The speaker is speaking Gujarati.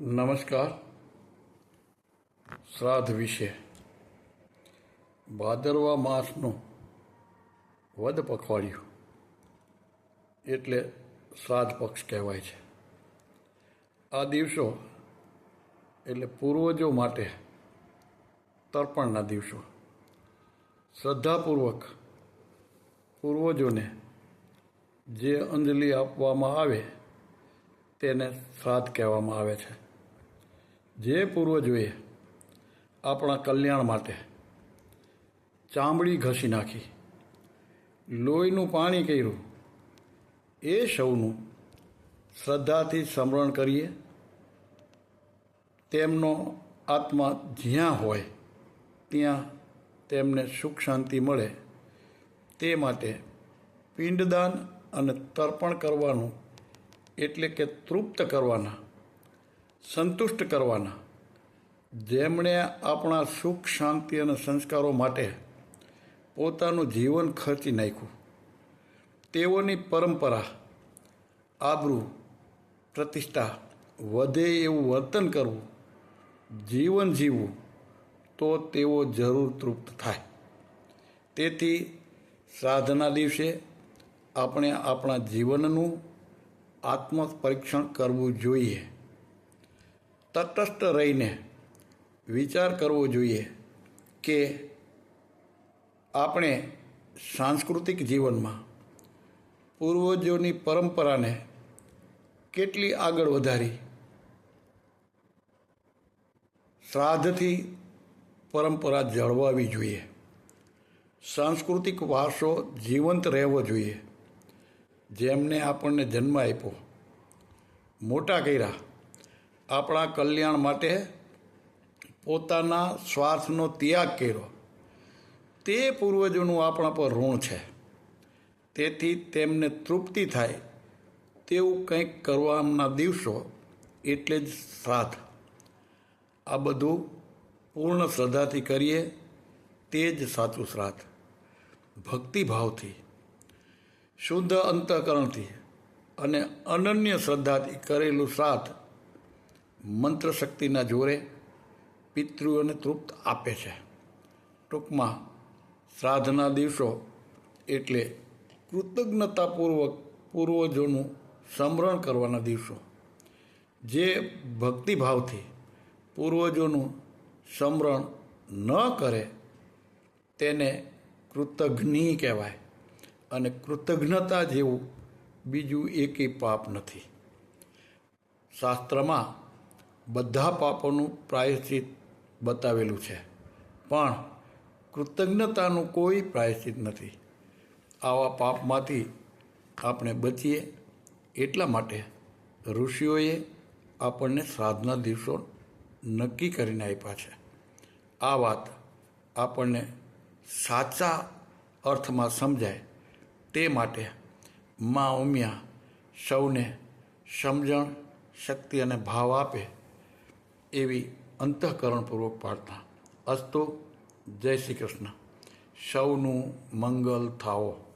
નમસ્કાર. શ્રાદ્ધ વિશે. ભાદરવા માસનું વદ પખવાડિયું. એટલે શ્રાદ્ધ પક્ષ કહેવાય છે. આ દિવસો એટલે પૂર્વજો માટે તર્પણના દિવસો. શ્રદ્ધાપૂર્વક પૂર્વજોને જે અંજલિ આપવામાં આવે, તેને શ્રાદ્ધ કહેવામાં આવે છે. જે પૂર્વજોએ આપણા કલ્યાણ માટે. ચામડી ઘસી નાખી. લોહીનું પાણી કર્યું. એ સૌનું શ્રદ્ધાથી સ્મરણ કરીએ. તેમનો આત્મા જ્યાં હોય, ત્યાં તેમને સુખ શાંતિ મળે. તે માટે પિંડદાન અને તર્પણ કરવાનું એટલે કે તૃપ્ત કરવાના સંતુષ્ટ કરવાના. જેમણે આપણા સુખ, શાંતિ અને સંસ્કારો માટે પોતાનું જીવન ખર્ચી નાખ્યું. તેઓની પરંપરા, આબરૂ, પ્રતિષ્ઠા વધે એવું વર્તન કરવું, જીવન જીવવું, તો તેઓ જરૂર તૃપ્ત થાય. તેથી સાધના દિવસે આપણે આપણા જીવનનું આત્મ પરીક્ષણ કરવું જોઈએ. તટસ્થ રહીને વિચાર કરવો જોઈએ કે આપણે સાંસ્કૃતિક જીવનમાં પૂર્વજોની પરંપરાને કેટલી આગળ વધારી શ્રાદ્ધથી પરંપરા જળવાવી જોઈએ, સાંસ્કૃતિક વારસો જીવંત રહેવો જોઈએ, જેમને આપણને જન્મ આપ્યો, મોટા કર્યા આપણા કલ્યાણ માટે પોતાના સ્વાર્થનો ત્યાગ કર્યો. તે પૂર્વજોનું આપણા પર ઋણ છે. તેથી તેમને તૃપ્તિ થાય તેવું કંઈક કરવાના દિવસો એટલે જ શ્રાદ્ધ. આ બધું પૂર્ણ શ્રદ્ધાથી કરીએ તે જ સાચું શ્રાદ્ધ. ભક્તિભાવથી, શુદ્ધ અંતઃકરણથી અને અનન્ય શ્રદ્ધાથી કરેલું શ્રાદ્ધ મંત્ર શક્તિના જોરે પિતૃઓને તૃપ્ત આપે છે. ટૂંકમાં શ્રાદ્ધના દિવસો એટલે કૃતજ્ઞતાપૂર્વક પૂર્વજોનું સ્મરણ કરવાના દિવસો. જે ભક્તિભાવથી પૂર્વજોનું સ્મરણ ન કરે તેને કૃતજ્ઞી કહેવાય અને કૃતજ્ઞતા જેવું બીજું એકેય પાપ નથી. શાસ્ત્રમાં બધા પાપોનું પ્રાયશ્ચિત બતાવેલું છે. પણ કૃતજ્ઞતાનું કોઈ પ્રાયશ્ચિત નથી. આવા પાપમાંથી આપણે બચીએ એટલા માટે ઋષિઓએ આપણને શ્રાદ્ધના દિવસો નક્કી કરીને આપ્યા છે. આ વાત આપણને સાચા અર્થમાં સમજાય તે માટે મા ઉમિયા સૌને સમજણ, શક્તિ અને ભાવ આપે એવી અંતઃકરણપૂર્વક પ્રાર્થના. અસ્તુ જય શ્રી કૃષ્ણ. સૌનું મંગલ થાવો